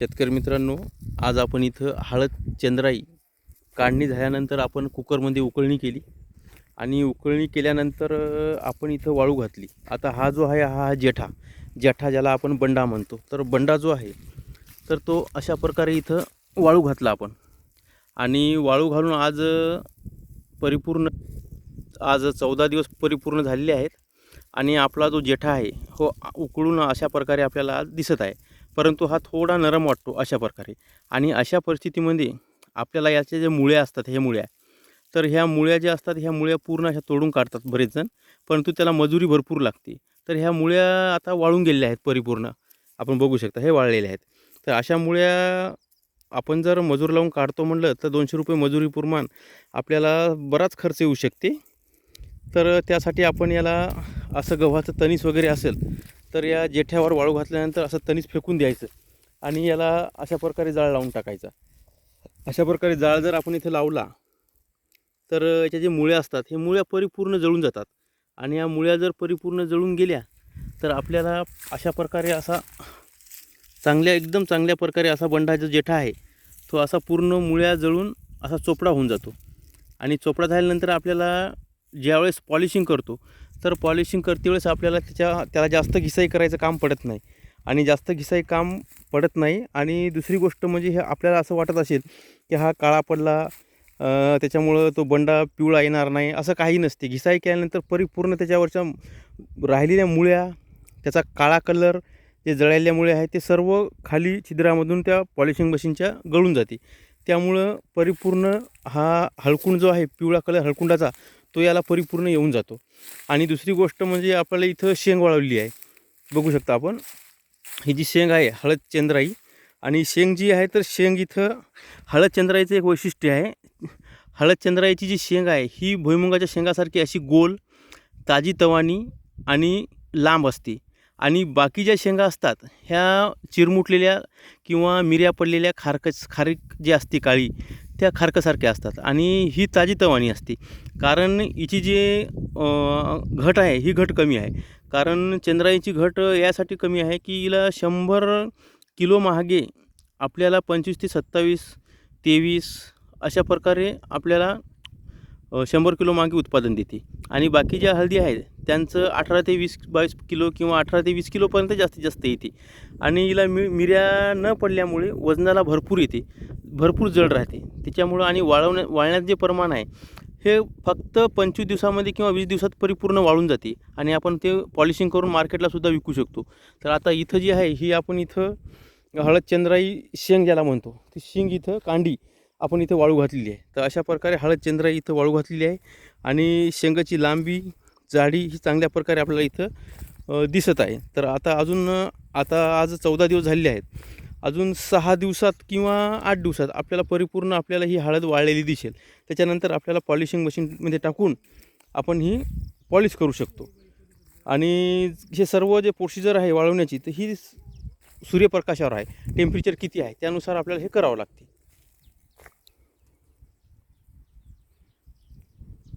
शेतकरी मित्रांनो आज आपण इथं हळद चंद्राई काढणी झाल्यानंतर आपण कुकरमध्ये उकळणी केली. आणि उकळणी केल्यानंतर आपण इथं वाळू घातली. आता हा जो आहे हा जेठा. जेठा ज्याला आपण बंडा म्हणतो. तर बंडा जो आहे तर तो अशा प्रकारे इथं वाळू घातला आपण. आणि वाळू घालून आज परिपूर्ण आज चौदा दिवस परिपूर्ण झालेले आहेत. आणि आपला जो जेठा आहे हो उकळून अशा प्रकारे आपल्याला आज दिसत आहे. परंतु हा थोडा नरम वाटतो अशा प्रकारे. आणि अशा परिस्थितीमध्ये आपल्याला याच्या ज्या मुळ्या असतात ह्या मुळ्या तर ह्या मुळ्या ज्या असतात ह्या मुळ्या पूर्ण अशा तोडून काढतात बरेच जण परंतु त्याला मजुरी भरपूर लागते. तर ह्या मुळ्या आता वाळून गेलेल्या आहेत परिपूर्ण. आपण बघू शकता हे वाळलेले आहेत. तर अशा मुळ्या आपण जर मजूर लावून काढतो म्हणलं तर दोनशे रुपये मजुरी प्रमाण आपल्याला बराच खर्च येऊ शकते. तर त्यासाठी आपण याला असं गव्हाचं तणीस वगैरे असेल तर या जेठ्यावर वाळू घातल्यानंतर असं तणीस फेकून द्यायचं आणि याला अशा प्रकारे जाळ लावून टाकायचा. अशा प्रकारे जाळ जर आपण इथे लावला तर याच्या जे मुळ्या असतात हे मुळ्या परिपूर्ण जळून जातात. आणि या मुळ्या जर परिपूर्ण जळून गेल्या तर आपल्याला अशा प्रकारे असा चांगल्या एकदम चांगल्या प्रकारे असा बंडा जो जेठा आहे तो असा पूर्ण मुळ्या जळून असा चोपडा होऊन जातो. आणि चोपडा झाल्यानंतर आपल्याला ज्यावेळेस पॉलिशिंग करतो तर पॉलिशिंग करते वेळेस आपल्याला त्याच्या त्याला जास्त घिसाई करायचं काम पडत नाही. आणि जास्त घिसाई काम पडत नाही. आणि दुसरी गोष्ट म्हणजे हे आपल्याला असं वाटत असेल की हा काळा पडला त्याच्यामुळं तो बंडा पिवळा येणार नाही असं काही नसते. घिसाई केल्यानंतर परिपूर्ण त्याच्यावरच्या राहिलेल्या मुळ्या त्याचा काळा कलर जे जळालेल्या मुळे आहे ते सर्व खाली छिद्रामधून त्या पॉलिशिंग मशीनच्या गळून जाते. त्यामुळं परिपूर्ण हा हळकुंड जो आहे पिवळा कलर हळकुंडाचा तो याला परिपूर्ण येऊन जातो. आणि दुसरी गोष्ट म्हणजे आपल्याला इथं शेंग वाळवली आहे. बघू शकता आपण. ही जी शेंग आहे हळद चंद्राई आणि शेंग जी आहे तर शेंग इथं हळद चंद्राईचं एक वैशिष्ट्य आहे. हळद चंद्राईची जी शेंग आहे ही भुईमुगाच्या शेंगासारखी अशी गोल ताजी तवानी आणि लांब असते. आणि बाकी ज्या शेंगा असतात ह्या चिरमुटलेल्या किंवा मिऱ्या पडलेल्या खारक खारीक जी असते काळी त्या खारकासारख्या असतात. आणि ही ताजी तवानी असते. कारण हिची जी घट आहे ही घट कमी आहे. कारण चंद्राईची घट यासाठी कमी आहे की हिला शंभर किलो महागे आपल्याला पंचवीस ते सत्तावीस तेवीस अशा प्रकारे आपल्याला शंभर किलो मागे उत्पादन देते. आणि बाकी ज्या हळदी आहेत त्यांचं अठरा ते वीस बावीस किलो किंवा अठरा ते वीस किलोपर्यंत जास्तीत जास्त येते. आणि हिला मि मिऱ्या न पडल्यामुळे वजनाला भरपूर येते. भरपूर जड राहते. त्याच्यामुळं आणि वाळवण्या वाळण्यात जे प्रमाण आहे हे फक्त पंचवीस दिवसामध्ये किंवा वीस दिवसात परिपूर्ण वाळून जाते. आणि आपण ते पॉलिशिंग करून मार्केटलासुद्धा विकू शकतो. तर आता इथं जी आहे ही आपण इथं हळद चंद्राई शेंग ज्याला म्हणतो ती शेंग इथं कांडी आपण इथं वाळू घातलेली आहे. तर अशा प्रकारे हळद चंद्राई इथं वाळू घातलेली आहे आणि शेंगाची लांबी जाडी ही चांगल्या प्रकारे आपल्याला इथं दिसत आहे. तर आता अजून आता आज चौदा दिवस झालेले आहेत. अजून सहा दिवसात किंवा आठ दिवसात आपल्याला परिपूर्ण आपल्याला ही हळद वाळलेली दिसेल. त्याच्यानंतर आपल्याला पॉलिशिंग मशीनमध्ये टाकून आपण ही पॉलिश करू शकतो. आणि हे सर्व जे प्रोसिजर आहे वाळवण्याची तर ही सूर्यप्रकाशावर आहे. टेम्परेचर किती आहे त्यानुसार आपल्याला हे करावं लागते.